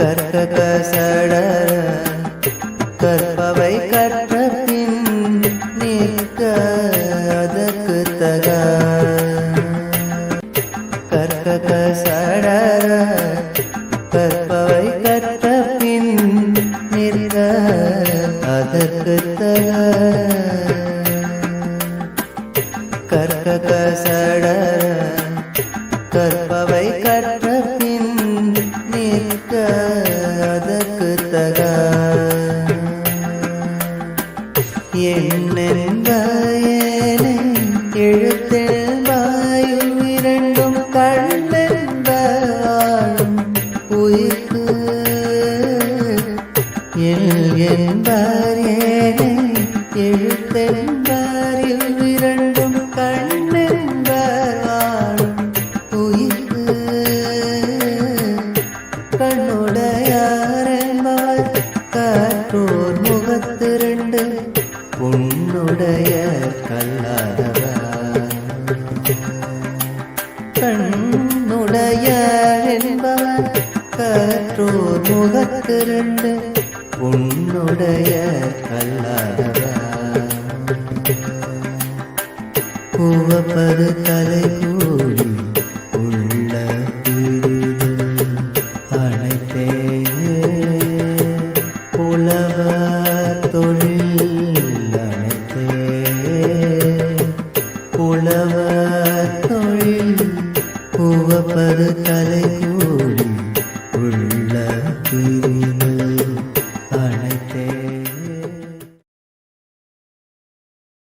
கற்க கசட கற்பவை கற்ற பின் நிற்க அதற்கு தக. கற்க கசட கற்பவை கற்ற பின் நிற்க அதற்கு தக. கற்க கசட கற்பவை கற்ற இரண்டும் கண்ணென்பாயும் உயிர்க்கு எல் என்பார் ஏனை எழுத்தென்பாரில் இரண்டும் கண்ணென்பார் வாழும் உயிர்க்கு கண்ணுடையாரென்பார் காற்றோர் முகத்திரண்டு உன்னுடைய கல்லாதவர் கண்ணுடைய என்பவர் கற்றோர் முகத்திருந்து உன்னுடைய கல்லாதவர் பூவப்பது தலை கூடி உள்ள ചുവപ്പത് തലയോടി ഉള്ള തിരുമൽ അണയ്ക്കേ.